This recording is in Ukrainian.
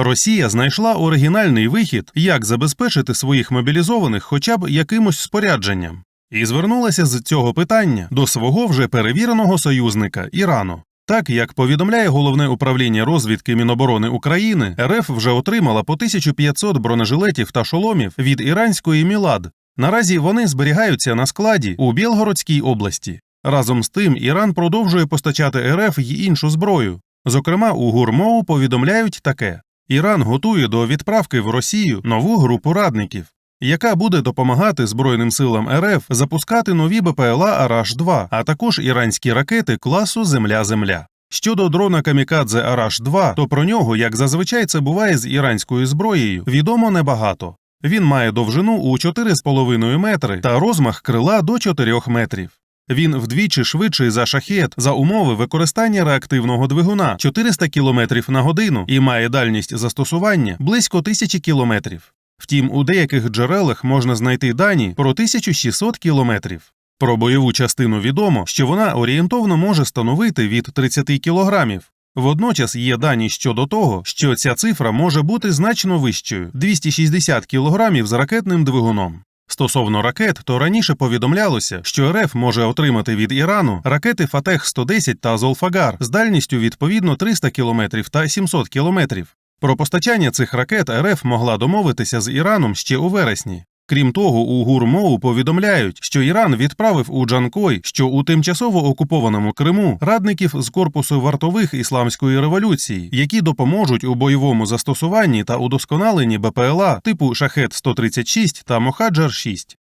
Росія знайшла оригінальний вихід, як забезпечити своїх мобілізованих хоча б якимось спорядженням, і звернулася з цього питання до свого вже перевіреного союзника Ірану. Так як повідомляє головне управління розвідки Міноборони України, РФ вже отримала по 1500 бронежилетів та шоломів від іранської Мілад. Наразі вони зберігаються на складі у Білгородській області. Разом з тим, Іран продовжує постачати РФ й іншу зброю. Зокрема, у Гурмоу повідомляють таке: Іран готує до відправки в Росію нову групу радників, яка буде допомагати Збройним силам РФ запускати нові БПЛА Араш-2, а також іранські ракети класу Земля-Земля. Щодо дрона Камікадзе Араш-2, то про нього, як зазвичай це буває з іранською зброєю, відомо небагато. Він має довжину у 4,5 метри та розмах крила до 4 метрів. Він вдвічі швидший за шахет за умови використання реактивного двигуна 400 км на годину і має дальність застосування близько 1000 км. Втім, у деяких джерелах можна знайти дані про 1600 км. Про бойову частину відомо, що вона орієнтовно може становити від 30 кг. Водночас є дані щодо того, що ця цифра може бути значно вищою 260 кг з ракетним двигуном. Стосовно ракет, то раніше повідомлялося, що РФ може отримати від Ірану ракети Фатех 110 та Золфагар з дальністю відповідно 300 км та 700 км. Про постачання цих ракет РФ могла домовитися з Іраном ще у вересні. Крім того, у Гурмоу повідомляють, що Іран відправив у Джанкой, що у тимчасово окупованому Криму, радників з корпусу вартових ісламської революції, які допоможуть у бойовому застосуванні та удосконаленні БПЛА типу Шахет 136 та Мохаджар 6